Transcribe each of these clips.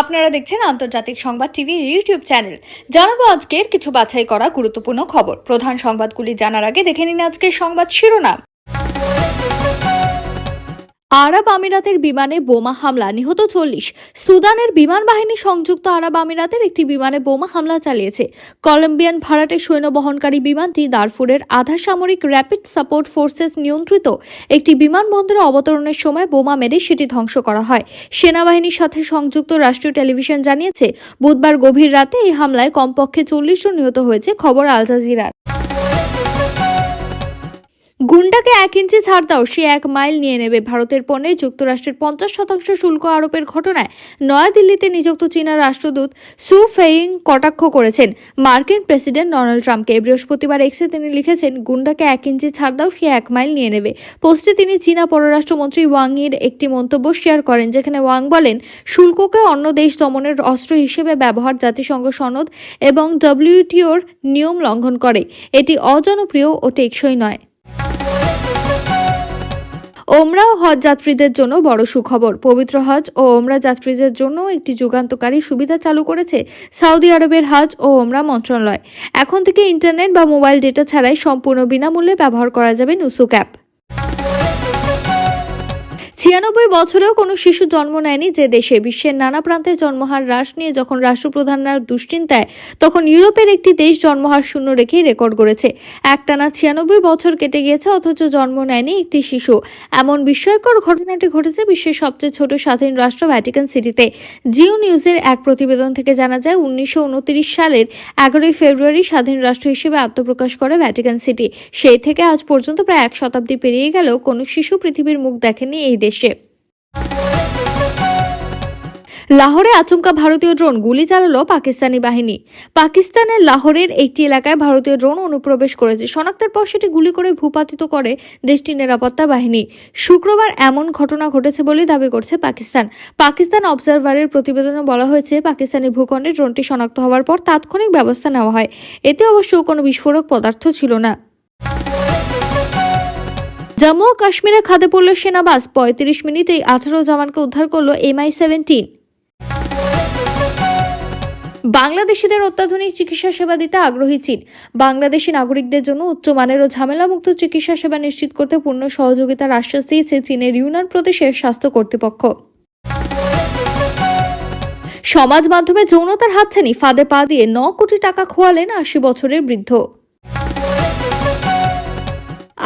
আপনারা দেখছেন আন্তর্জাতিক সংবাদ টিভি ইউটিউব চ্যানেল। জানাব আজকের কিছু বাছাই করা গুরুত্বপূর্ণ খবর। প্রধান সংবাদগুলি জানার আগে দেখে নিন আজকের সংবাদ শিরোনাম। আরব আমিরাতের বিমানে বোমা হামলা, নিহত চল্লিশ। সুদানের বিমান বাহিনী সংযুক্ত আরব আমিরাতের একটি বিমানে বোমা হামলা চালিয়েছে। কলম্বিয়ান ভাড়াটে সৈন্য বহনকারী বিমানটি দারফুরের আধা সামরিক র্যাপিড সাপোর্ট ফোর্সেস নিয়ন্ত্রিত একটি বিমানবন্দরে অবতরণের সময় বোমা মেরে সেটি ধ্বংস করা হয়। সেনাবাহিনীর সাথে সংযুক্ত রাষ্ট্রীয় টেলিভিশন জানিয়েছে, বুধবার গভীর রাতে এই হামলায় কমপক্ষে চল্লিশ জন নিহত হয়েছে, খবর আল জাজিরার। গুন্ডাকে এক ইঞ্চি ছাড় দাও, সে এক মাইল নিয়ে নেবে। ভারতের পণ্যে যুক্তরাষ্ট্রের পঞ্চাশ শতাংশ শুল্ক আরোপের ঘটনায় নয়াদিল্লিতে নিযুক্ত চীনা রাষ্ট্রদূত সু ফেইং কটাক্ষ করেছেন। মার্কিন প্রেসিডেন্ট ডোনাল্ড ট্রাম্পকে বৃহস্পতিবার এক্সে তিনি লিখেছেন, গুন্ডাকে এক ইঞ্চি ছাড় দাও, সে এক মাইল নিয়ে নেবে। পোস্টে তিনি চীনা পররাষ্ট্রমন্ত্রী ওয়াং এর একটি মন্তব্য শেয়ার করেন, যেখানে ওয়াং বলেন, শুল্ককে অন্য দেশ দমনের অস্ত্র হিসেবে ব্যবহার জাতিসংঘ সনদ এবং ডব্লিউটিওর নিয়ম লঙ্ঘন করে। এটি অজনপ্রিয় ও টেকসই নয়। ওমরা ও হজ যাত্রীদের জন্য বড় সুখবর। পবিত্র হজ ও ওমরা যাত্রীদের জন্য একটি যুগান্তকারী সুবিধা চালু করেছে সৌদি আরবের হজ ও ওমরা মন্ত্রণালয়। এখন থেকে ইন্টারনেট বা মোবাইল ডেটা ছাড়াই সম্পূর্ণ বিনামূল্যে ব্যবহার করা যাবে নুসুক অ্যাপ। ছিয়ানব্বই বছরেও কোনো শিশু জন্ম নেয়নি যে দেশে। বিশ্বের নানা প্রান্তে জন্মহার হ্রাস নিয়ে যখন রাষ্ট্রপ্রধানরা দুশ্চিন্তায়, তখন ইউরোপের একটি দেশ জন্মহার শূন্য রেখেই রেকর্ড করেছে একটানা ছিয়ানব্বই বছর কেটে গিয়েছে, অথচ জন্ম নেয়নি একটি শিশু। এমন বিস্ময়কর ঘটনাটি ঘটেছে বিশ্বের সবচেয়ে ছোট স্বাধীন রাষ্ট্র ভ্যাটিকান সিটিতে। জিও নিউজের এক প্রতিবেদন থেকে জানা যায়, উনিশশো উনত্রিশ সালের এগারোই ফেব্রুয়ারি স্বাধীন রাষ্ট্র হিসেবে আত্মপ্রকাশ করে ভ্যাটিকান সিটি। সেই থেকে আজ পর্যন্ত প্রায় এক শতাব্দী পেরিয়ে গেলেও কোনো শিশু পৃথিবীর মুখ দেখেনি এই দেশে। লাহোরে আচমকা ভারতীয় ড্রোন গুলি চালালো পাকিস্তানি বাহিনী। পাকিস্তানের লাহোরের একটি এলাকায় ভারতীয় ড্রোন অনুপ্রবেশ করেছে। শনাক্তের পর সেটি গুলি করে ভূপাতিত করে দেশটির নিরাপত্তা বাহিনী। শুক্রবার এমন ঘটনা ঘটেছে বলে দাবি করছে পাকিস্তান। পাকিস্তান অবজারভারের প্রতিবেদনে বলা হয়েছে, পাকিস্তানি ভূখণ্ডে ড্রোনটি শনাক্ত হওয়ার পর তাৎক্ষণিক ব্যবস্থা নেওয়া হয়। এতে অবশ্য কোনো বিস্ফোরক পদার্থ ছিল না। জম্মু ও কাশ্মীরে খাদে পড়ল সেনাবাস পঁয়ত্রিশ মিনিটেই আঠারো জওয়ানকে উদ্ধার করল এমআই সেভেন্টিন। বাংলাদেশিদের অত্যাধুনিক চিকিৎসা সেবা দিতে আগ্রহী চীন। বাংলাদেশি নাগরিকদের জন্য উচ্চমানের ও ঝামেলামুক্ত চিকিৎসা সেবা নিশ্চিত করতে পূর্ণ সহযোগিতার আশ্বাস দিয়েছে চীনের ইউনান প্রদেশের স্বাস্থ্য কর্তৃপক্ষ। সমাজ মাধ্যমে যৌনতার হাতছানি, ফাঁদে পা দিয়ে ন কোটি টাকা খোয়ালেন আশি বছরের বৃদ্ধ।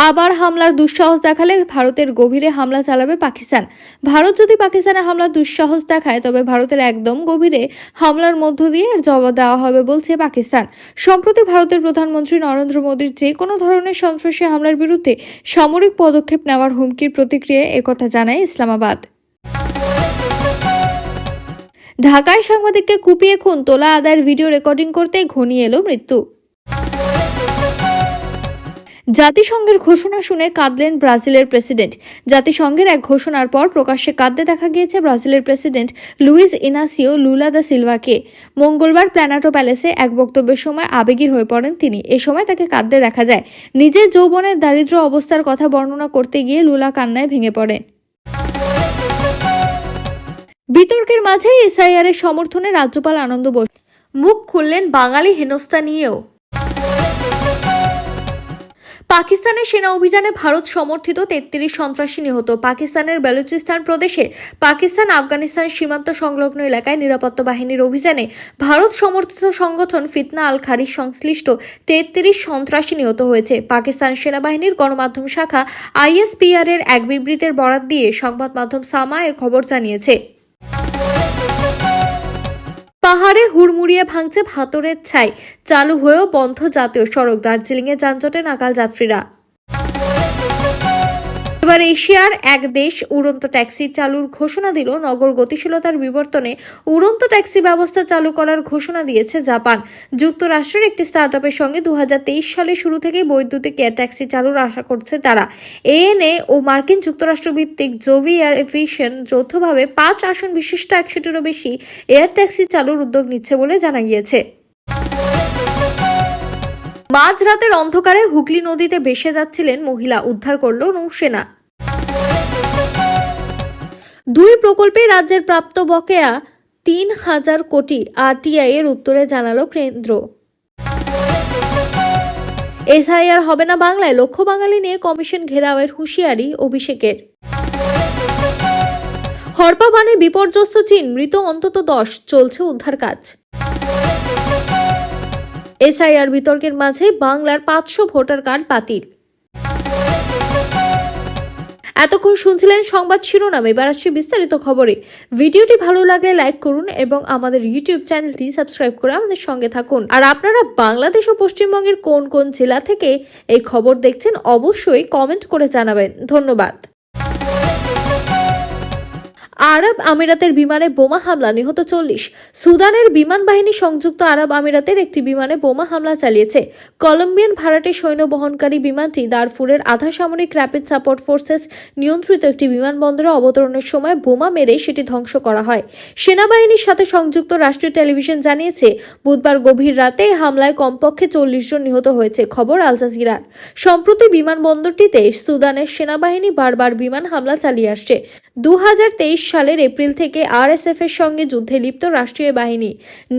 আবার হামলার দুঃসাহস দেখালে ভারতের গভীরে হামলা চালাবে পাকিস্তান। ভারত যদি পাকিস্তানে হামলার দুঃসাহস দেখায়, তবে ভারতের একদম গভীরে হামলার মধ্য দিয়ে জবাব দেওয়া হবে বলছে পাকিস্তান। সম্প্রতি ভারতের প্রধানমন্ত্রী নরেন্দ্র মোদীর যে কোনো ধরনের সন্ত্রাসী হামলার বিরুদ্ধে সামরিক পদক্ষেপ নেওয়ার হুমকির প্রতিক্রিয়ায় একথা জানায় ইসলামাবাদ। ঢাকায় সাংবাদিককে কুপিয়ে খুন, তোলা আদায়ের ভিডিও রেকর্ডিং করতে ঘনিয়ে এলো মৃত্যু। জাতিসংঘের ঘোষণা শুনে কাঁদলেন ব্রাজিলের প্রেসিডেন্ট। জাতিসংঘের এক ঘোষণার পর প্রকাশ্যে কাঁদতে দেখা গিয়েছে ব্রাজিলের president Luis Inacio Lula da সিলভাকে। মঙ্গলবার প্ল্যানাটো প্যালেসে এক বক্তব্যের সময় আবেগী হয়ে পড়েন তিনি। এ সময় তাকে কাঁদতে দেখা যায়। নিজের যৌবনের দারিদ্র অবস্থার কথা বর্ণনা করতে গিয়ে লুলা কান্নায় ভেঙে পড়েন। বিতর্কের মাঝেই এসআইআরের সমর্থনে রাজ্যপাল আনন্দ বোস। মুখ খুললেন বাঙালি হেনস্থা নিয়েও। পাকিস্তানের সেনা অভিযানে ভারত সমর্থিত তেত্রিশ সন্ত্রাসী নিহত। পাকিস্তানের বেলুচিস্তান প্রদেশে পাকিস্তান, আফগানিস্তান সীমান্ত সংলগ্ন এলাকায় নিরাপত্তা বাহিনীর অভিযানে ভারত সমর্থিত সংগঠন ফিতনা আল খারিজ সংশ্লিষ্ট তেত্রিশ সন্ত্রাসী নিহত হয়েছে। পাকিস্তান সেনাবাহিনীর গণমাধ্যম শাখা আইএসপিআর এর এক বিবৃতির বরাত দিয়ে সংবাদ মাধ্যম সামা এ খবর জানিয়েছে। পাহাড়ে হুড়মুড়িয়ে ভাঙছে ভাতরের ছাই। চালু হয়েও বন্ধ জাতীয় সড়ক। দার্জিলিংয়ে যানজটে নাকাল যাত্রীরা। এবার এশিয়ার এক দেশ উড়ন্ত ট্যাক্সি চালুর ঘোষণা দিল, নগর গতিশীলতার বিবর্তনে উড়ন্ত ট্যাক্সি ব্যবস্থা চালু করার ঘোষণা দিয়েছে জাপান। যুক্তরাষ্ট্রের একটি স্টার্টআপের সঙ্গে দু হাজার তেইশ সালে শুরু থেকেই বৈদ্যুতিক এয়ার ট্যাক্সি চালুর আশা করছে তারা। এএনএ ও মার্কিন যুক্তরাষ্ট্র ভিত্তিক জোভি এয়ার এভিয়েশন যৌথভাবে পাঁচ আসন বিশিষ্ট একশোটিরও বেশি এয়ার ট্যাক্সি চালুর উদ্যোগ নিচ্ছে বলে জানা গিয়েছে। মাঝরাতের অন্ধকারে হুগলি নদীতে ভেসে যাচ্ছিলেন মহিলা, উদ্ধার করল নৌসেনা। দুই প্রকল্পে রাজ্যের প্রাপ্ত বকেয়া তিন হাজার কোটি আরটিআই এর উত্তরে জানালো কেন্দ্র। এসআইআর হবে না বাংলায়, লক্ষ বাঙালি নিয়ে কমিশন ঘেরাওয়ের হুঁশিয়ারি অভিষেকের। হরপা বানে বিপর্যস্ত চীন, মৃত অন্তত দশ, চলছে উদ্ধার কাজ। এসআইআর বিতর্কের মাঝে বাংলার পাঁচশো ভোটার কার্ড বাতিল। এতক্ষণ শুনছিলেন সংবাদ শিরোনাম, এবার আসছে বিস্তারিত খবরে। ভিডিওটি ভালো লাগলে লাইক করুন এবং আমাদের ইউটিউব চ্যানেলটি সাবস্ক্রাইব করে আমাদের সঙ্গে থাকুন। আর আপনারা বাংলাদেশ ও পশ্চিমবঙ্গের কোন কোন জেলা থেকে এই খবর দেখছেন, অবশ্যই কমেন্ট করে জানাবেন। ধন্যবাদ। আরব আমিরাতের বিমানে বোমা হামলা, নিহত চল্লিশ। সুদানের বিমান বাহিনী সংযুক্ত আরব আমিরাতের একটি বিমানে বোমা হামলা চালিয়েছে। কলম্বিয়ান ভাড়াটে সৈন্য বহনকারী বিমানটি দারফুরের আধা সামরিক র্যাপিড সাপোর্ট ফোর্সেস নিয়ন্ত্রিত একটি বিমানবন্দরে অবতরণের সময় বোমা মেরে সেটি ধ্বংস করা হয়। সেনাবাহিনীর সাথে সংযুক্ত রাষ্ট্রীয় টেলিভিশন জানিয়েছে, বুধবার গভীর রাতে হামলায় কমপক্ষে চল্লিশ জন নিহত হয়েছে, খবর আল জাজিরার। সম্প্রতি বিমানবন্দরটিতে সুদানের সেনাবাহিনী বারবার বিমান হামলা চালিয়ে আসছে। দু হাজার তেইশ সালের এপ্রিল থেকে আরএসএফ এর সঙ্গে যুদ্ধে লিপ্ত রাষ্ট্রীয় বাহিনী।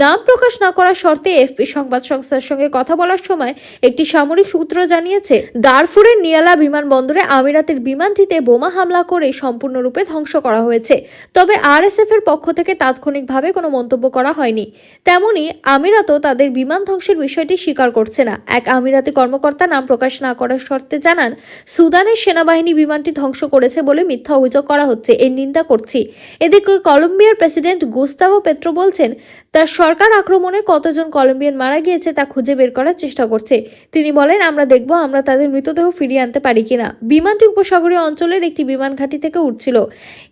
নাম প্রকাশ না করার শর্তে এফপি সংবাদ সংস্থার সঙ্গে কথা বলার সময় একটি সামরিক সূত্র জানিয়েছে, দারফুরের নিয়ালা বিমানবন্দরে আমিরাতের বিমানটিতে বোমা হামলা করে সম্পূর্ণরূপে ধ্বংস করা হয়েছে। তবে আরএসএফ এর পক্ষ থেকে তাৎক্ষণিকভাবে কোনো মন্তব্য করা হয়নি। তেমনি, আমিরাতও তাদের বিমান ধ্বংসের বিষয়টি স্বীকার করছে না। এক আমিরাতি কর্মকর্তা নাম প্রকাশ না করার শর্তে জানান, সুদানের সেনাবাহিনী বিমানটি ধ্বংস করেছে বলে মিথ্যা অভিযোগ করা হচ্ছে। এর নিন্দা করছি। এদিকে কলম্বিয়ার প্রেসিডেন্ট গুস্তাভো পেট্রো বলছেন, তার সরকার আক্রমণে কতজন কলম্বিয়ান মারা গিয়েছে তা খুঁজে বের করার চেষ্টা করছে। তিনি বলেন, আমরা দেখব আমরা তাদের মৃতদেহ ফিরিয়ে আনতে পারি কিনা। বিমানটি উপসাগরীয় অঞ্চলের একটি বিমান ঘাঁটি থেকে উঠছিল।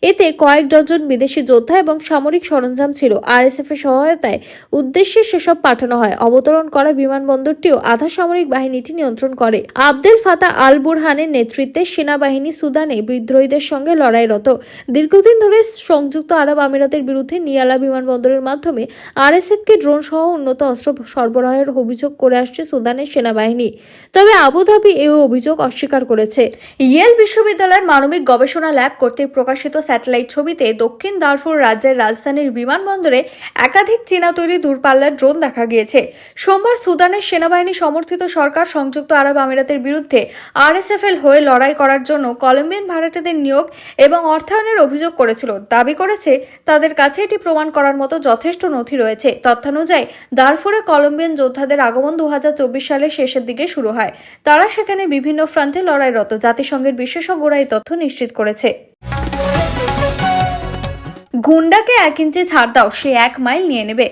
এতে কয়েক ডজন বিদেশি যোদ্ধা এবং সামরিক সরঞ্জাম ছিল। আরএসএফ এর সহায়তায় উদ্দেশ্যে সেসব পাঠানো হয়। অবতরণ করা বিমানবন্দরটিও আধা সামরিক বাহিনীটি নিয়ন্ত্রণ করে। আবদেল ফাতা আল বুরহানের নেতৃত্বে সেনাবাহিনী সুদানে বিদ্রোহীদের সঙ্গে লড়াইরত। দীর্ঘদিন ধরে সংযুক্ত আরব আমিরাতের বিরুদ্ধে নিয়ালা বিমানবন্দরের মাধ্যমে আরএসএফ কে ড্রোন সহ উন্নত অস্ত্র সরবরাহের অভিযোগ করে আসছে সুদানের সেনাবাহিনী। তবে আবুধাবি এই অভিযোগ অস্বীকার করেছে। ইয়েল বিশ্ববিদ্যালয়ের মানবিক গবেষণা ল্যাব কর্তৃক প্রকাশিত স্যাটেলাইট ছবিতে দক্ষিণ দারফুর রাজ্যের রাজধানীর বিমানবন্দরে একাধিক চীনা তৈরি দূরপাল্লার ড্রোন দেখা গিয়েছে। সোমবার সুদানের সেনাবাহিনী সমর্থিত সরকার সংযুক্ত আরব আমিরাতের বিরুদ্ধে আরএসএফএল হয়ে লড়াই করার জন্য কলম্বিয়ান ভাড়াটেদের নিয়োগ এবং অর্থায়নের অভিযোগ করেছিল। দাবি করেছে, তাদের কাছে এটি প্রমাণ করার মতো যথেষ্ট নথি রয়েছে। তথ্যানুযায়ী, দারফুরে কলম্বিয়ান যোদ্ধাদের আগমন দু হাজার চব্বিশ সালের শেষের দিকে শুরু হয়। তারা সেখানে বিভিন্ন ফ্রন্টে লড়াইরত। জাতিসংঘের বিশেষজ্ঞরা এই তথ্য নিশ্চিত করেছে। গুন্ডাকে এক ইঞ্চি ছাড় দাও, সে এক মাইল নিয়ে নেবে।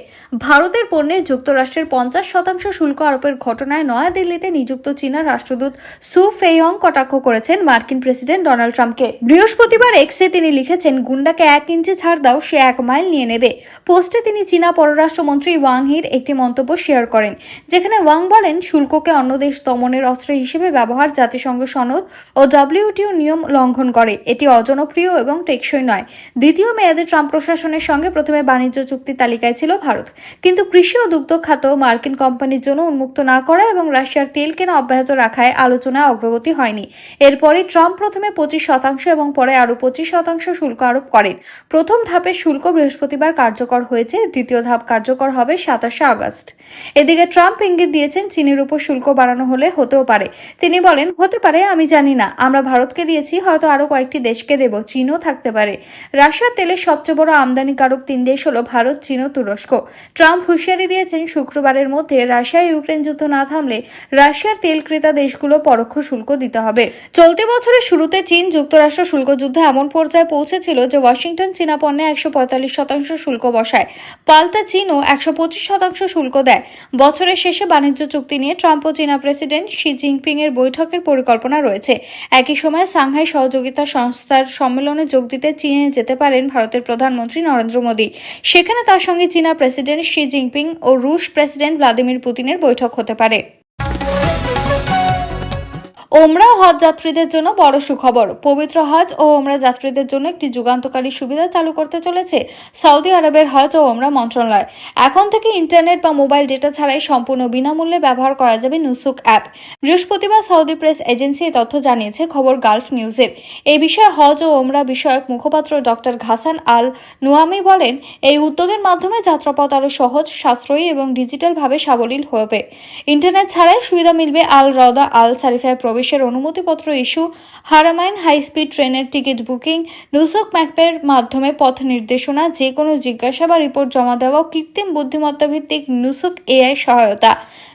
ভারতের পণ্যে যুক্তরাষ্ট্রের পঞ্চাশ শতাংশ শুল্ক আরোপের ঘটনায় নয়াদিল্লিতে নিযুক্ত চীনা রাষ্ট্রদূত সু ফেইয়ং কটাক্ষ করেছেন মার্কিন প্রেসিডেন্ট ডোনাল্ড ট্রাম্পকে। বৃহস্পতিবার এক্সে তিনি লিখেছেন, গুন্ডাকে এক ইঞ্চি ছাড় দাও, সে এক মাইল নিয়ে নেবে। পোস্টে তিনি চীনা পররাষ্ট্রমন্ত্রী ওয়াং হির একটি মন্তব্য শেয়ার করেন, যেখানে ওয়াং বলেন, শুল্ককে অন্য দেশ দমনের অস্ত্র হিসেবে ব্যবহার জাতিসংঘ সনদ ও ডব্লিউটিও নিয়ম লঙ্ঘন করে। এটি অজনপ্রিয় এবং টেকসই নয়। দ্বিতীয় মেয়াদে প্রশাসনের সঙ্গে প্রথমে বাণিজ্য চুক্তি তালিকায় ছিল ভারত। কিন্তু কৃষি ও দুগ্ধ খাত মার্কিন কোম্পানির জন্য উন্মুক্ত না করা এবং রাশিয়ার তেল কেনা অব্যাহত রাখায় আলোচনায় অগ্রগতি হয়নি। এরপরে ট্রাম্প প্রথমে পঁচিশ শতাংশ এবং পরে আরও পঁচিশ শতাংশ শুল্ক আরোপ করেন। প্রথম ধাপের শুল্ক বৃহস্পতিবার কার্যকর হয়েছে, দ্বিতীয় ধাপ কার্যকর হবে সাতাশে আগস্ট। এদিকে ট্রাম্প ইঙ্গিত দিয়েছেন, চীনের উপর শুল্ক বাড়ানো হলে হতেও পারে। তিনি বলেন, হতে পারে, আমি জানি না। আমরা ভারতকে দিয়েছি, হয়তো আরও কয়েকটি দেশকে দেব। চীনও থাকতে পারে। রাশিয়ার তেলের সবচেয়ে বড় আমদানিকারক তিন দেশ হল ভারত, চীন ও তুরস্ক। ট্রাম্প হুঁশিয়ারি দিয়েছেন শুক্রবারের মধ্যে রাশিয়া ইউক্রেন যুদ্ধ না থামলে রাশিয়ার তেল ক্রেতা দেশগুলো পরোক্ষ শুল্ক দিতে হবে। চলতি বছরের শুরুতে চীন যুক্তরাষ্ট্র শুল্ক যুদ্ধে এমন পর্যায়ে পৌঁছেছিল যে ওয়াশিংটন চীনা পণ্যে একশো পঁয়তাল্লিশ শতাংশ শুল্ক বসায়। পাল্টা চীনও একশো পঁচিশ শতাংশ শুল্ক দেয়। বছরের শেষে বাণিজ্য চুক্তি নিয়ে ট্রাম্প ও চীনা প্রেসিডেন্ট শি জিনপিং এর বৈঠকের পরিকল্পনা রয়েছে। একই সময় সাংহাই সহযোগিতা সংস্থার সম্মেলনে যোগ দিতে চীনে যেতে পারেন ভারতের প্রধানমন্ত্রী নরেন্দ্র মোদী। সেখানে তার সঙ্গে চীনা প্রেসিডেন্ট শি জিনপিং ও রুশ প্রেসিডেন্ট ভ্লাদিমির পুতিনের বৈঠক হতে পারে। ওমরা হজ যাত্রীদের জন্য বড় সুখবর। পবিত্র হজ ও ওমরা যাত্রীদের জন্য একটি যুগান্তকারী সুবিধা চালু করতে চলেছে সৌদি আরবের হজ ও ওমরা মন্ত্রণালয়। এখন থেকে ইন্টারনেট বা মোবাইল ডেটা ছাড়াই সম্পূর্ণ বিনামূল্যে ব্যবহার করা যাবে নুসুক অ্যাপ। বৃহস্পতিবার সৌদি প্রেস এজেন্সি এই তথ্য জানিয়েছে খবর গালফ নিউজের এই বিষয়ে হজ ও ওমরা বিষয়ক মুখপাত্র ডক্টর ঘাসান আল নুয়ামি বলেন, এই উদ্যোগের মাধ্যমে যাত্রাপথ আরও সহজ, সাশ্রয়ী এবং ডিজিটালভাবে সাবলীল হবে ইন্টারনেট ছাড়াই সুবিধা মিলবে আল রদা আল সারিফায় প্রবেশের অনুমতিপত্র ইস্যু, হারামাইন হাই স্পিড ট্রেনের টিকিট বুকিং, নুসক ম্যাপের মাধ্যমে পথ নির্দেশনা যে কোনো জিজ্ঞাসা বা রিপোর্ট জমা দেওয়া কৃত্রিম বুদ্ধিমত্তা ভিত্তিক নুসুক এআই সহায়তা।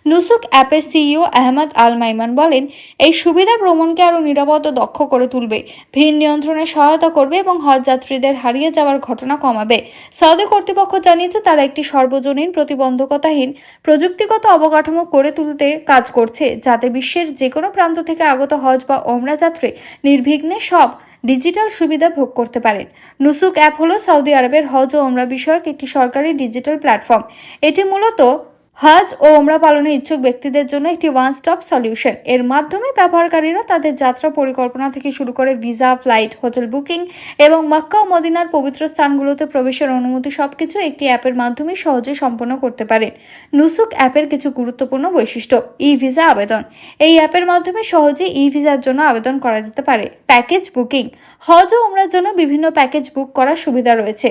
নুসুক অ্যাপের সিইও আহমদ আল মাইমান বলেন, এই সুবিধা ভ্রমণকে আরও নিরাপদ ও দক্ষ করে তুলবে, ভিড় নিয়ন্ত্রণে সহায়তা করবে এবং হজ যাত্রীদের হারিয়ে যাওয়ার ঘটনা কমাবে। সৌদি কর্তৃপক্ষ জানিয়েছে, তারা একটি সর্বজনীন প্রতিবন্ধকতাহীন প্রযুক্তিগত অবকাঠামো করে তুলতে কাজ করছে, যাতে বিশ্বের যে কোনো প্রান্ত থেকে আগত হজ বা ওমরা যাত্রী নির্বিঘ্নে সব ডিজিটাল সুবিধা ভোগ করতে পারেন। নুসুক অ্যাপ হলো সৌদি আরবের হজ ও ওমরা বিষয়ক একটি সরকারি ডিজিটাল প্ল্যাটফর্ম। এটি মূলত হজ ও ওমরা পালনে ইচ্ছুক ব্যক্তিদের জন্য একটি ওয়ান স্টপ সলিউশন এর মাধ্যমে ব্যবহারকারীরা তাদের যাত্রা পরিকল্পনা থেকে শুরু করে ভিসা ফ্লাইট হোটেল বুকিং এবং মক্কা ও মদিনার পবিত্র স্থানগুলোতে প্রবেশের অনুমতি সবকিছু একটি অ্যাপের মাধ্যমে সহজে সম্পন্ন করতে পারেন নুসুক অ্যাপের কিছু গুরুত্বপূর্ণ বৈশিষ্ট্য ই ভিসা আবেদন। এই অ্যাপের মাধ্যমে সহজে ই ভিসার জন্য আবেদন করা যেতে পারে। প্যাকেজ বুকিং, হজ ও ওমরার জন্য বিভিন্ন প্যাকেজ বুক করার সুবিধা রয়েছে।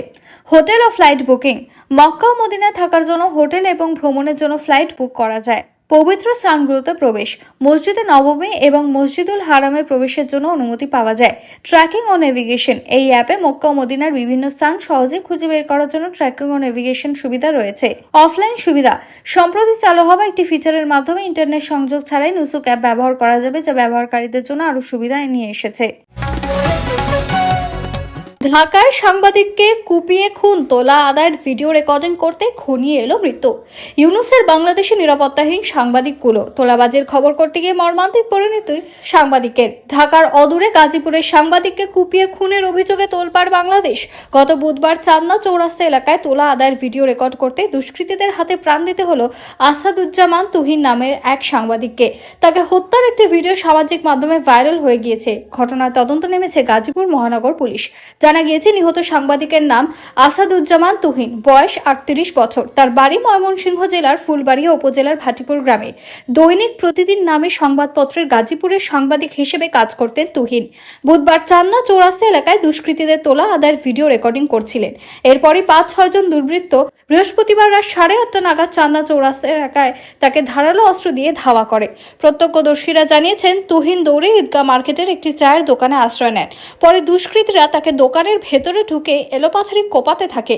হোটেল ও ফ্লাইট বুকিং মক্কা ও থাকার জন্য হোটেল এবং ভ্রমণের জন্য ফ্লাইট বুক করা যায়। পবিত্র স্থানগুলোতে প্রবেশ, মসজিদে নবমী এবং মসজিদুল হারামে প্রবেশের জন্য অনুমতি পাওয়া যায়। ট্র্যাকিং ও নেভিগেশন, এই অ্যাপে মক্কা মদিনার বিভিন্ন স্থান সহজে খুঁজে বের করার জন্য ট্র্যাকিং ও নেভিগেশন সুবিধা রয়েছে। অফলাইন সুবিধা, সম্প্রতি চালু হওয়া একটি ফিচারের মাধ্যমে ইন্টারনেট সংযোগ ছাড়াই নুসুক অ্যাপ ব্যবহার করা যাবে, যা ব্যবহারকারীদের জন্য আরও সুবিধা নিয়ে এসেছে। ঢাকায় সাংবাদিককে কুপিয়ে খুন, তোলা, আদায়ের ভিডিও রেকর্ডিং করতে খনিয়ে এলো মৃত্যু। ইউনুসের বাংলাদেশে নিরাপত্তাহীন সাংবাদিকগুলো, তোলাবাজির খবর করতে গিয়ে মর্মান্তিক পরিণতি সাংবাদিকের। ঢাকার অদূরে গাজীপুরের সাংবাদিককে কুপিয়ে খুনের অভিযোগে তোলপাড় বাংলাদেশ। গত বুধবার চান্দনা চৌরাস্তা এলাকায় তোলা, আদায়ের ভিডিও রেকর্ড করতে দুষ্কৃতীদের হাতে প্রাণ দিতে হলো আসাদুজ্জামান তুহিন নামের এক সাংবাদিককে। তাকে হত্যার একটি ভিডিও সামাজিক মাধ্যমে ভাইরাল হয়ে গিয়েছে। ঘটনার তদন্ত নেমেছে গাজীপুর মহানগর পুলিশ। জানা গিয়েছে, নিহত সাংবাদিকের নাম আসাদুজ্জামান তুহিন। বয়স আটত্রিশ বছর। তার বাড়ি ময়মনসিংহ জেলার ফুলবাড়িয়া উপজেলার ভাটিপুর গ্রামে। দৈনিক প্রতিদিন নামে সংবাদপত্রের গাজীপুরের সাংবাদিক হিসেবে কাজ করতেন তুহিন। বুধবার চান্না চৌরাস্তা এলাকায় দুষ্কৃতীদের তোলা আদায়ের ভিডিও রেকর্ডিং করছিলেন। এরপরই পাঁচ ছয়জন দুর্বৃত্ত বৃহস্পতিবার রাত সাড়ে আটটা নাগাদ চান্না চৌরাস্তা এলাকায় তাকে ধারালো অস্ত্র দিয়ে ধাওয়া করে। প্রত্যক্ষদর্শীরা জানিয়েছেন, তুহিন দৌড়ে ঈদগাহ মার্কেটের একটি চায়ের দোকানে আশ্রয় নেন। পরে দুষ্কৃতীরা তাকে দোকানের ভেতরে ঢুকে এলোপাথারি কোপাতে থাকে।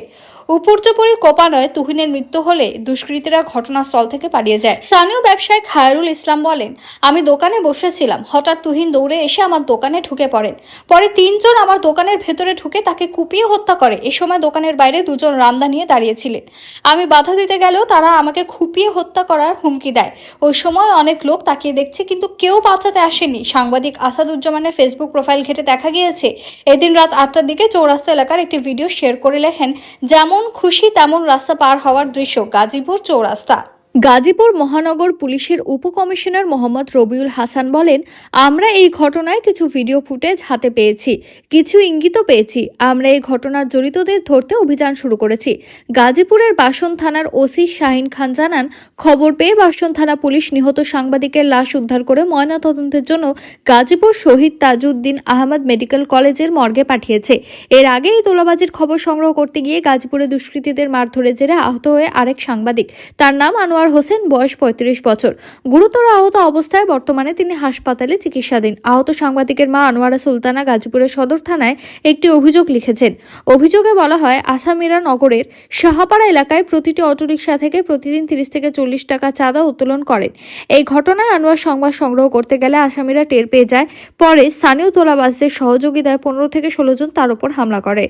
উপর্যপরি কোপানয় তুহিনের মৃত্যু হলে দুষ্কৃতীরা ঘটনাস্থল থেকে পালিয়ে যায়। স্থানীয় ব্যবসায়ী খায়রুল ইসলাম বলেন, আমি দোকানে বসেছিলাম। হঠাৎ তুহিন দৌড়ে এসে আমার দোকানে ঢুকে পড়েন। পরে তিনজন আমার দোকানের ভেতরে ঢুকে তাকে কুপিয়ে হত্যা করে। এ সময় দোকানের বাইরে দুজন রামদা নিয়ে দাঁড়িয়েছিলেন। আমি বাধা দিতে গেলেও তারা আমাকে খুপিয়ে হত্যা করার হুমকি দেয়। ওই সময় অনেক লোক তাকিয়ে দেখছে, কিন্তু কেউ বাঁচাতে আসেনি। সাংবাদিক আসাদুজ্জামানের ফেসবুক প্রোফাইল ঘেটে দেখা গিয়েছে। এদিন রাত আটটার দিকে চৌরাস্তা এলাকার একটি ভিডিও শেয়ার করে লেখেন, যেমন খুশি তেমন রাস্তা পার হওয়ার দৃশ্য গাজীপুর চৌরাস্তা। গাজীপুর মহানগর পুলিশের উপকমিশনার মোহাম্মদ রবিউল হাসান বলেন, আমরা এই ঘটনায় কিছু ভিডিও ফুটেজ হাতে পেয়েছি, কিছু ইঙ্গিতও পেয়েছি। আমরা এই ঘটনার জড়িতদের ধরতে অভিযান শুরু করেছি। গাজীপুরের বাসন থানার ওসি শাহিন খান জানান, খবর পেয়ে বাসন থানা পুলিশ নিহত সাংবাদিকের লাশ উদ্ধার করে ময়নাতদন্তের জন্য গাজীপুর শহীদ তাজউদ্দিন আহমদ মেডিকেল কলেজের মর্গে পাঠিয়েছে। এর আগে এই তোলাবাজির খবর সংগ্রহ করতে গিয়ে গাজীপুরে দুষ্কৃতীদের মারধরে জেরে আহত হয়ে আরেক সাংবাদিক। তার নাম আনোয়ার হোসেন, বয়স পঁয়ত্রিশ বছর। গুরুতর আহত অবস্থায় বর্তমানে তিনি হাসপাতালে চিকিৎসাধীন। আহত সাংবাদিকের মা আনোয়ারা সুলতানা গাজীপুরের সদর থানায় একটি অভিযোগ লিখেছেন। অভিযোগে বলা হয়, আসামিরা নগরের সাহাপাড়া এলাকায় প্রতিটি অটোরিকশা থেকে প্রতিদিন তিরিশ থেকে চল্লিশ টাকা চাঁদা উত্তোলন করেন। এই ঘটনায় আনোয়ার সংবাদ সংগ্রহ করতে গেলে আসামিরা টের পেয়ে যায়। পরে স্থানীয় তোলাবাসদের সহযোগিতায় পনেরো থেকে ষোলো জন তার উপর হামলা করে।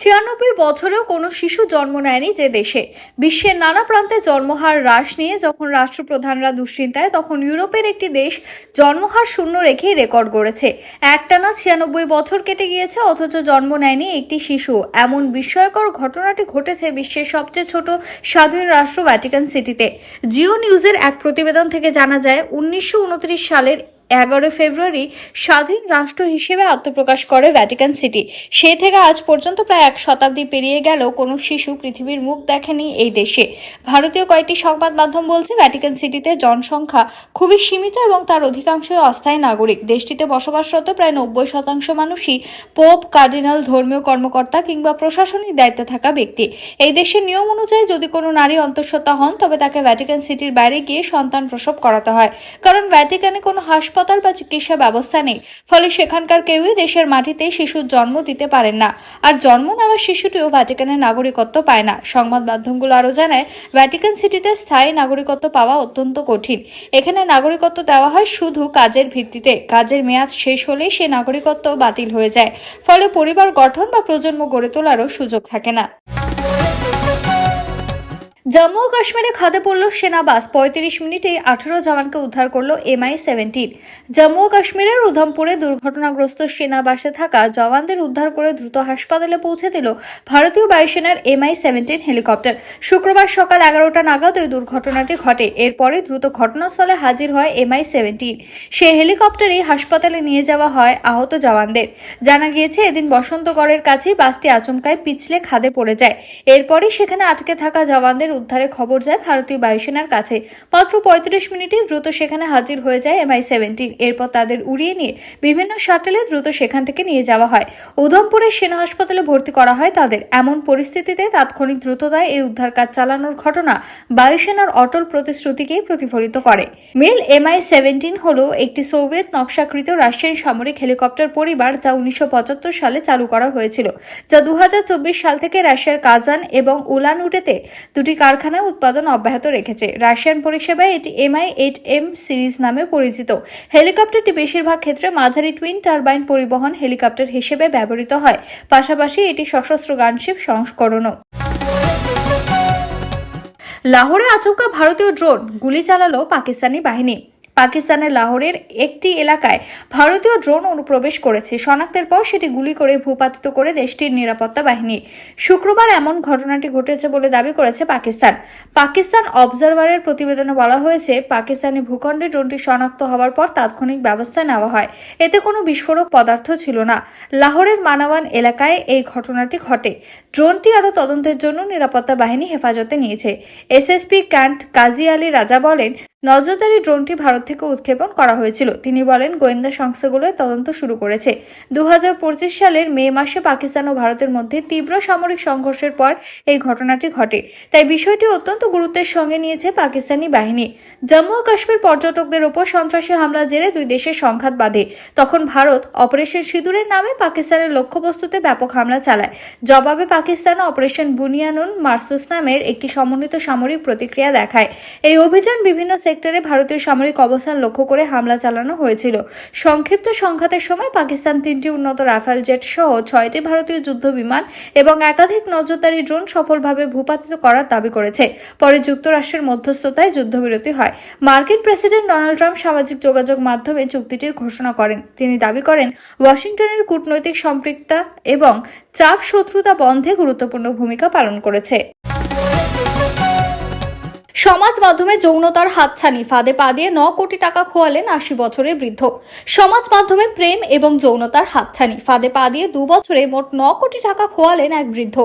ছিয়ানব্বই বছরেও কোনো শিশু জন্ম নেয়নি যে দেশে। বিশ্বের নানা প্রান্তে জন্মহার হ্রাস নিয়ে যখন রাষ্ট্রপ্রধানরা দুশ্চিন্তায়, তখন ইউরোপের একটি দেশ জন্মহার শূন্য রেখেই রেকর্ড গড়েছে। একটানা ছিয়ানব্বই বছর কেটে গিয়েছে, অথচ জন্ম নেয়নি একটি শিশু। এমন বিস্ময়কর ঘটনাটি ঘটেছে বিশ্বের সবচেয়ে ছোট স্বাধীন রাষ্ট্র ভ্যাটিকান সিটিতে। জিও নিউজের এক প্রতিবেদন থেকে জানা যায়, উনিশশো উনত্রিশ সালের এগারোই ফেব্রুয়ারি স্বাধীন রাষ্ট্র হিসেবে আত্মপ্রকাশ করে ভ্যাটিকান সিটি। সে থেকে আজ পর্যন্ত প্রায় এক শতাব্দী পেরিয়ে গেল কোনো শিশু পৃথিবীর মুখ দেখেনি এই দেশে। ভারতীয় কয়েকটি সংবাদ মাধ্যম বলছে, ভ্যাটিকান সিটিতে জনসংখ্যা খুবই সীমিত এবং তার অধিকাংশই অস্থায়ী নাগরিক। দেশটিতে বসবাসরত প্রায় নব্বই শতাংশ মানুষই পোপ, কার্ডিনাল, ধর্মীয় কর্মকর্তা কিংবা প্রশাসনিক দায়িত্বে থাকা ব্যক্তি। এই দেশের নিয়ম অনুযায়ী যদি কোনো নারী অন্তঃসত্ত্বা হন, তবে তাকে ভ্যাটিকান সিটির বাইরে গিয়ে সন্তান প্রসব করাতে হয়। কারণ ভ্যাটিকানে কোনো হাসপাতাল বা চিকিৎসা ব্যবস্থা নেই। ফলে সেখানকার কেউই দেশের মাটিতে শিশুর জন্ম দিতে পারেন না। আর জন্ম নেওয়া শিশুটিও ভ্যাটিকানের নাগরিকত্ব পায় না। সংবাদ মাধ্যমগুলো আরও জানায়, ভ্যাটিকান সিটিতে স্থায়ী নাগরিকত্ব পাওয়া অত্যন্ত কঠিন। এখানে নাগরিকত্ব দেওয়া হয় শুধু কাজের ভিত্তিতে। কাজের মেয়াদ শেষ হলেই সে নাগরিকত্ব বাতিল হয়ে যায়। ফলে পরিবার গঠন বা প্রজন্ম গড়ে তোলারও সুযোগ থাকে না। জম্মু ও কাশ্মীরে খাদে পড়ল সেনা বাস পঁয়ত্রিশ মিনিটে আঠারো জওয়ানকে উদ্ধার করল এমআই সেভেন্টিন। জম্মু ও কাশ্মীরের উধমপুরে দুর্ঘটনাগ্রস্ত সেনা বাসে থাকা জওয়ানদের উদ্ধার করে দ্রুত হাসপাতালে পৌঁছে দিল ভারতীয় বায়ুসেনার এমআই সেভেন্টিন হেলিকপ্টার। শুক্রবার সকাল এগারোটা নাগাদ ওই দুর্ঘটনাটি ঘটে। এরপরে দ্রুত ঘটনাস্থলে হাজির হয় এমআই সেভেন্টিন। সেই হেলিকপ্টারেই হাসপাতালে নিয়ে যাওয়া হয় আহত জওয়ানদের। জানা গিয়েছে, এদিন বসন্তগড়ের কাছেই বাসটি আচমকায় পিছলে খাদে পড়ে যায়। এরপরই সেখানে আটকে থাকা জওয়ানদের উদ্ধারে খবর যায় ভারতীয় বায়ুসেনার কাছে। মাত্র পঁয়ত্রিশ মিনিটে দ্রুত সেখানে হাজির হয়ে যায় এমআই সেভেন্টিন। এরপর তাদের উড়িয়ে নিয়ে বিভিন্ন শাটেলে দ্রুত সেখান থেকে নিয়ে যাওয়া হয়। উধমপুরের সেনা হাসপাতালে ভর্তি করা হয় তাদের। এমন পরিস্থিতিতে তাৎক্ষণিক দ্রুততায় এই উদ্ধার কাজ চালানোর ঘটনা বায়ুসেনার অটল প্রতিশ্রুতিকেই প্রতিফলিত করে। মিল এমআই সেভেন্টিন হল একটি সোভিয়েত নকশাকৃত রাশিয়ান সামরিক হেলিকপ্টার পরিবার যা উনিশশো পঁচাত্তর সালে চালু করা হয়েছিল, যা দু হাজার চব্বিশ সাল থেকে রাশিয়ার কাজান এবং উলান উটেতে দুটি কারখানায় উৎপাদন অব্যাহত রেখেছে। রাশিয়ান পরিষেবায় এটি এমআই এইট এম সিরিজ নামে পরিচিত। হেলিকপ্টারটি বেশিরভাগ ক্ষেত্রে মাঝারি টুইন টারবাইন পরিবহন হেলিকপ্টার হিসেবে ব্যবহৃত হয়। পাশাপাশি এটি সশস্ত্র গানশিপ সংস্করণও। লাহোরে আচমকা ভারতীয় ড্রোন গুলি চালালো পাকিস্তানি বাহিনী। পাকিস্তানের লাহোরের একটি এলাকায় ভারতীয় ড্রোন অনুপ্রবেশ করেছে। শনাক্তের পর সেটি গুলি করে ভূপাতিত করে দেশটির নিরাপত্তা বাহিনী। শুক্রবার এমন ঘটনাটি ঘটেছে বলে দাবি করেছে পাকিস্তান। পাকিস্তান অবজারভারের প্রতিবেদনে বলা হয়েছে, পাকিস্তানি ভূখণ্ডে ড্রোনটি শনাক্ত হওয়ার পর তাৎক্ষণিক ব্যবস্থা নেওয়া হয়। এতে কোনো বিস্ফোরক পদার্থ ছিল না। লাহোরের মানাওয়ান এলাকায় এই ঘটনাটি ঘটে। ড্রোনটি আরও তদন্তের জন্য নিরাপত্তা বাহিনী হেফাজতে নিয়েছে। এসএসপি ক্যান্ট কাজী আলী রাজা বলেন নজরদারি ড্রোনটি ভারত থেকে উৎক্ষেপণ করা হয়েছিল। তিনি বলেন, গোয়েন্দা সংস্থাগুলোয় তদন্ত শুরু করেছে। দু সালের মে মাসে পাকিস্তান ও ভারতের মধ্যে তীব্র সামরিক সংঘর্ষের পর এই ঘটনাটি ঘটে। তাই বিষয়টি অত্যন্ত গুরুত্বের সঙ্গে নিয়েছে পাকিস্তানি বাহিনী। জম্মু ও কাশ্মীর পর্যটকদের ওপর সন্ত্রাসী হামলা জেরে দুই দেশের সংঘাত বাঁধে। তখন ভারত অপারেশন সিঁদুরের নামে পাকিস্তানের লক্ষ্যবস্তুতে ব্যাপক হামলা চালায়। জবাবে পাকিস্তান অপারেশন বুনিয়ানুন মার্সুস নামের একটি সমন্বিত সামরিক প্রতিক্রিয়া দেখায়। এই অভিযান বিভিন্ন সেক্টরে ভারতীয় সামরিক অবস্থান লক্ষ্য করে হামলা চালানো হয়েছিল। সংক্ষিপ্ত সংঘাতের সময় পাকিস্তান তিনটি উন্নত রাফেল জেট সহ ছয়টি ভারতীয় যুদ্ধ বিমান এবং একাধিক নজরদারি ড্রোন সফলভাবে ভূপাতিত করার দাবি করেছে। পরে যুক্তরাষ্ট্রের মধ্যস্থতায় যুদ্ধবিরতি হয়। মার্কিন প্রেসিডেন্ট ডোনাল্ড ট্রাম্প সামাজিক যোগাযোগ মাধ্যমে চুক্তিটির ঘোষণা করেন। তিনি দাবি করেন, ওয়াশিংটনের কূটনৈতিক সম্পৃক্ততা এবং চাপ শত্রুতা বন্ধে গুরুত্বপূর্ণ ভূমিকা পালন করেছে। সমাজ মাধ্যমে যৌনতার হাতছানি, ফাঁদে পা দিয়ে ন কোটি টাকা খোয়ালেন আশি বছরের বৃদ্ধ। সমাজ মাধ্যমে প্রেম এবং যৌনতার হাতছানি, ফাঁদে পা দিয়ে দু বছরে মোট ন কোটি টাকা খোয়ালেন এক বৃদ্ধ।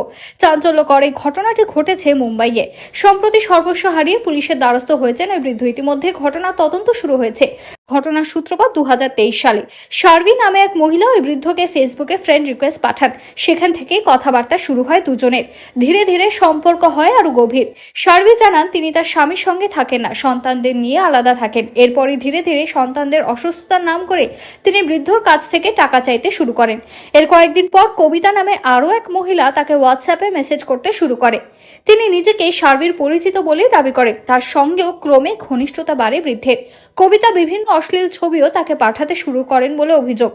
চাঞ্চল্যকর এই ঘটনাটি ঘটেছে মুম্বাইয়ে। সম্প্রতি সর্বস্ব হারিয়ে পুলিশের দ্বারস্থ হয়েছেন ওই বৃদ্ধ। ইতিমধ্যে ঘটনা তদন্ত শুরু হয়েছে। ঘটনার সূত্রপাত দু হাজার তেইশ সালে। শারবি নামে এক মহিলা ওই বৃদ্ধকে ফেসবুকে ফ্রেন্ড রিকোয়েস্ট পাঠান। সেখান থেকেই কথাবার্তা শুরু হয় দুজনের। ধীরে ধীরে সম্পর্ক হয় আরও গভীর। শারবি জানান, তিনি তার স্বামীর সঙ্গে থাকেন না, সন্তানদের নিয়ে আলাদা থাকেন। এরপরই ধীরে ধীরে সন্তানদের অসুস্থতার নাম করে তিনি বৃদ্ধর কাছ থেকে টাকা চাইতে শুরু করেন। এর কয়েকদিন পর কবিতা নামে আরও এক মহিলা তাকে হোয়াটসঅ্যাপে মেসেজ করতে শুরু করে। তিনি নিজেকে সার্বির পরিচিত বলেই দাবি করেন, তার সঙ্গেও ক্রমে ঘনিষ্ঠতা বাড়ে বৃদ্ধের। কবিতা বিভিন্ন অশ্লীল ছবিও তাকে পাঠাতে শুরু করেন বলে অভিযোগ।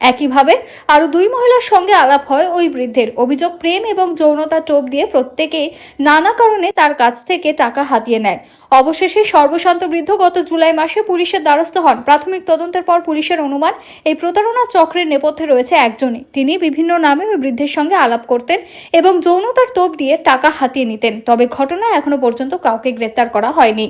একইভাবে আরও দুই মহিলার সঙ্গে আলাপ হয় ওই বৃদ্ধের। অভিযোগ প্রেম এবং যৌনতা টোপ দিয়ে প্রত্যেকেই নানা কারণে তার কাছ থেকে টাকা হাতিয়ে নেয়। অবশেষে সর্বশান্ত বৃদ্ধ গত জুলাই মাসে পুলিশের দ্বারস্থ হন। প্রাথমিক তদন্তের পর পুলিশের অনুমান, এই প্রতারণা চক্রের নেপথ্যে রয়েছে একজনই। তিনি বিভিন্ন নামে ওই বৃদ্ধের সঙ্গে আলাপ করতেন এবং যৌনতার টোপ দিয়ে টাকা হাতিয়ে নিতেন। তবে ঘটনা এখনও পর্যন্ত কাউকে গ্রেফতার করা হয়নি।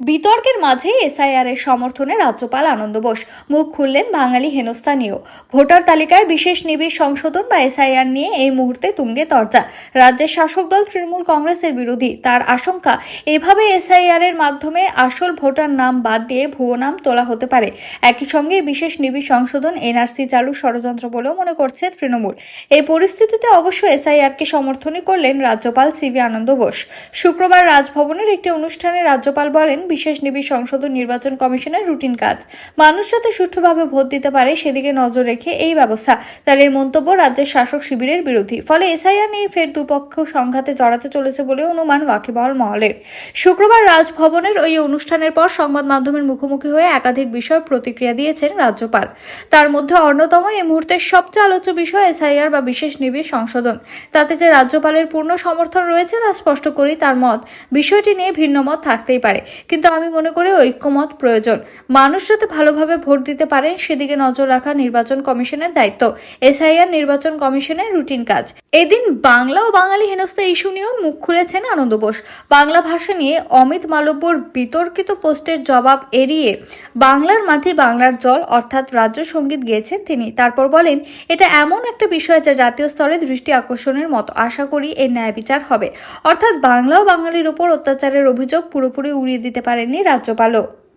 বিতর্কের মাঝে এসআইআর এর সমর্থনে রাজ্যপাল আনন্দ বোস মুখ খুললেন বাঙালি হেনস্থা নিয়েও ভোটার তালিকায় বিশেষ নিবিড় সংশোধন বা এসআইআর নিয়ে এই মুহূর্তে তুঙ্গে তর্জা। রাজ্যের শাসক দল তৃণমূল কংগ্রেসের বিরোধী, তার আশঙ্কা, এভাবে এসআইআর এর মাধ্যমে আসল ভোটার নাম বাদ দিয়ে ভুয়ো নাম তোলা হতে পারে। একই সঙ্গে বিশেষ নিবিড় সংশোধন এনআরসি চালু ষড়যন্ত্র বলেও মনে করছে তৃণমূল। এই পরিস্থিতিতে অবশ্য এসআইআরকে সমর্থনই করলেন রাজ্যপাল সিভি আনন্দ বোস। শুক্রবার রাজভবনের একটি অনুষ্ঠানে রাজ্যপাল বলেন বিশেষ নিবিড় সংশোধন নির্বাচন কমিশনের রুটিন কাজ। মানুষ যাতে সুষ্ঠুভাবে ভোট দিতে পারে, সেদিকে নজর রেখে এই ব্যবস্থা। তার এই মন্তব্য রাজ্যের শাসক শিবিরের বিরোধী। ফলে এসআইআর নিয়ে ফের দুপক্ষ সংঘাতে জড়াতে চলেছে বলে অনুমান ওয়াকিবহল মহলের। শুক্রবার রাজভবনের ওই অনুষ্ঠানের পর সংবাদ মাধ্যমের মুখোমুখি হয়ে একাধিক বিষয় প্রতিক্রিয়া দিয়েছেন রাজ্যপাল। তার মধ্যে অন্যতম এই মুহূর্তের সবচেয়ে আলোচ্য বিষয় এসআইআর বা বিশেষ নিবিড় সংশোধন। তাতে যে রাজ্যপালের পূর্ণ সমর্থন রয়েছে তা স্পষ্ট করেই তার মত। বিষয়টি নিয়ে ভিন্ন মত থাকতেই পারে। কিন্তু আমি মনে করি ঐক্যমত প্রয়োজন। মানুষ যাতে ভালোভাবে ভোট দিতে পারে, সেদিকে নজর রাখা নির্বাচন কমিশনের দায়িত্ব। এসআইআর নির্বাচন কমিশনের রুটিন কাজ। এদিন বাংলা ও বাঙালি হেনস্থা ইস্যু নিয়েও মুখ খুলেছেন আনন্দ বোস। বাংলা ভাষা নিয়ে অমিত মালব্যর বিতর্কিত পোস্টের জবাব এড়িয়ে বাংলার মাটি বাংলার জল, অর্থাৎ রাজ্য সংগীত গেয়েছেন তিনি। তারপর বলেন, এটা এমন একটা বিষয় যা জাতীয় স্তরে দৃষ্টি আকর্ষণের মতো। আশা করি এর ন্যায় বিচার হবে। অর্থাৎ বাংলা ও বাঙালির ওপর অত্যাচারের অভিযোগ পুরোপুরি উড়িয়ে দিতে পারেননি রাজ্যপালও।